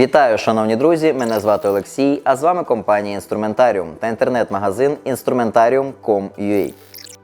Вітаю, шановні друзі! Мене звати Олексій, а з вами компанія Інструментаріум та інтернет-магазин Instrumentarium.com.ua.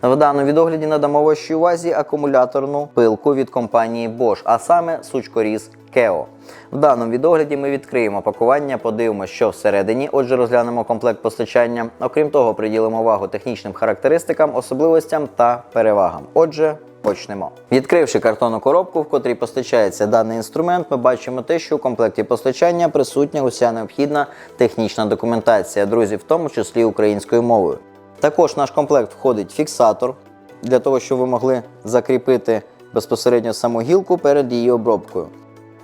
В даному відогляді надамо вашій увазі акумуляторну пилку від компанії Bosch, а саме сучкоріз Keo. В даному відогляді ми відкриємо пакування, подивимося, що всередині. Отже, розглянемо комплект постачання. Окрім того, приділимо увагу технічним характеристикам, особливостям та перевагам. Отже, Почнемо. Відкривши картонну коробку, в котрій постачається даний інструмент, ми бачимо те, що у комплекті постачання присутня уся необхідна технічна документація, друзі, в тому числі українською мовою. Також в наш комплект входить фіксатор для того, щоб ви могли закріпити безпосередньо саму гілку перед її обробкою.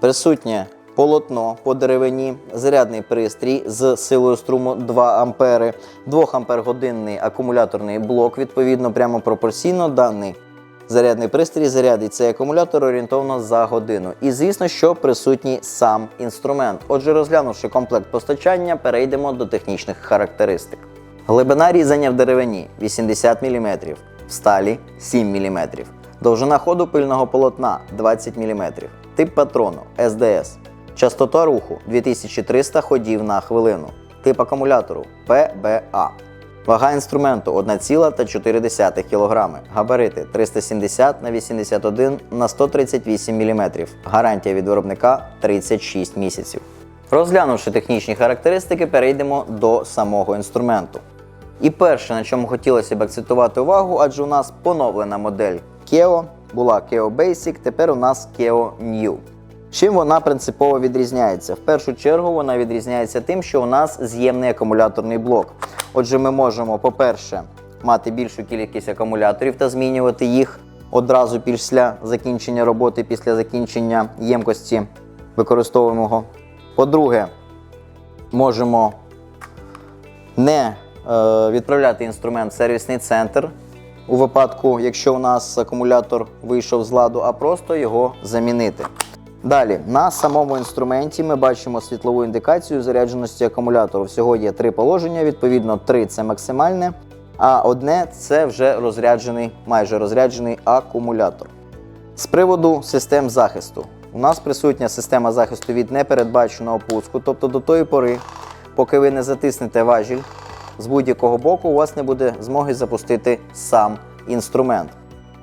Присутнє полотно по деревині, зарядний пристрій з силою струму 2 А, 2 ампер годинний акумуляторний блок, відповідно, прямо пропорційно даний зарядний пристрій зарядить цей акумулятор орієнтовно за годину. І звісно, що присутній сам інструмент. Отже, розглянувши комплект постачання, перейдемо до технічних характеристик. Глибина різання в деревині 80 мм, в сталі 7 мм. Довжина ходу пильного полотна 20 мм. Тип патрону SDS. Частота руху 2300 ходів на хвилину. Тип акумулятору PBA. Вага інструменту 1,4 кг. Габарити 370 на 81 на 138 мм. Гарантія від виробника 36 місяців. Розглянувши технічні характеристики, перейдемо до самого інструменту. І перше, на чому хотілося б акцентувати увагу, адже у нас поновлена модель Keo, була Keo Basic, тепер у нас Keo New. Чим вона принципово відрізняється? В першу чергу вона відрізняється тим, що у нас з'ємний акумуляторний блок. Отже, ми можемо, по-перше, мати більшу кількість акумуляторів та змінювати їх одразу після закінчення роботи, після закінчення ємкості використовуємого. По-друге, можемо не е, відправляти інструмент в сервісний центр у випадку, якщо у нас акумулятор вийшов з ладу, а просто його замінити. Далі, на самому інструменті ми бачимо світлову індикацію зарядженості акумулятору. Всього є три положення, відповідно, три це максимальне, а одне це вже розряджений, майже розряджений акумулятор. З приводу систем захисту. У нас присутня система захисту від непередбаченого пуску, тобто до тої пори, поки ви не затиснете важіль, з будь-якого боку у вас не буде змоги запустити сам інструмент.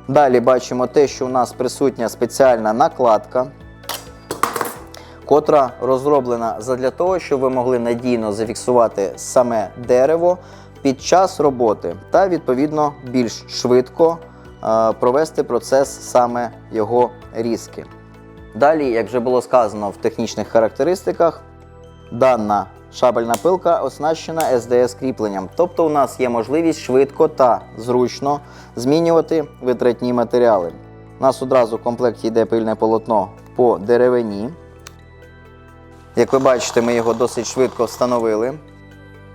Далі бачимо те, що у нас присутня спеціальна накладка, котра розроблена задля того, щоб ви могли надійно зафіксувати саме дерево під час роботи та, відповідно, більш швидко е, провести процес саме його різки. Далі, як вже було сказано в технічних характеристиках, дана шабельна пилка оснащена SDS кріпленням. Тобто у нас є можливість швидко та зручно змінювати витратні матеріали. У нас одразу в комплекті йде пильне полотно по деревині. Як ви бачите, ми його досить швидко встановили.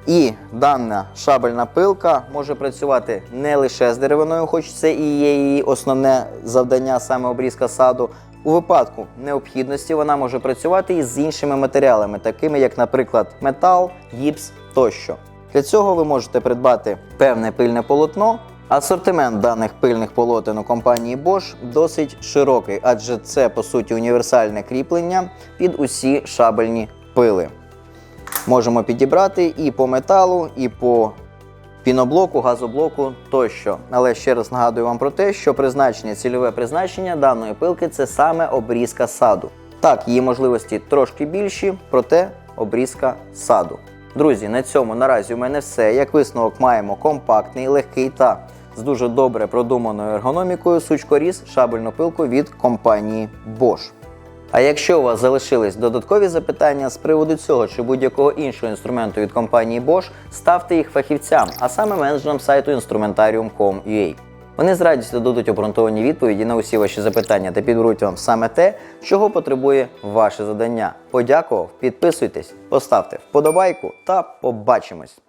І дана шабельна пилка може працювати не лише з деревиною, хоч це і є її основне завдання, саме обрізка саду. У випадку необхідності вона може працювати і з іншими матеріалами, такими як, наприклад, метал, гіпс тощо. Для цього ви можете придбати певне пильне полотно. Асортимент даних пильних полотен у компанії Bosch досить широкий, адже це по суті універсальне кріплення під усі шабельні пили. Можемо підібрати і по металу, і по піноблоку, газоблоку тощо. Але ще раз нагадую вам про те, що призначення, цільове призначення даної пилки це саме обрізка саду. Так, її можливості трошки більші, проте обрізка саду. Друзі, на цьому наразі у мене все. Як висновок маємо компактний, легкий та з дуже добре продуманою ергономікою сучкоріз шабельну пилку від компанії Bosch. А якщо у вас залишились додаткові запитання з приводу цього чи будь-якого іншого інструменту від компанії Bosch, ставте їх фахівцям, а саме менеджерам сайту instrumentarium.com.ua. Вони з радістю дадуть обґрунтовані відповіді на усі ваші запитання та підберуть вам саме те, чого потребує ваше завдання. Подякував, підписуйтесь, поставте вподобайку та побачимось!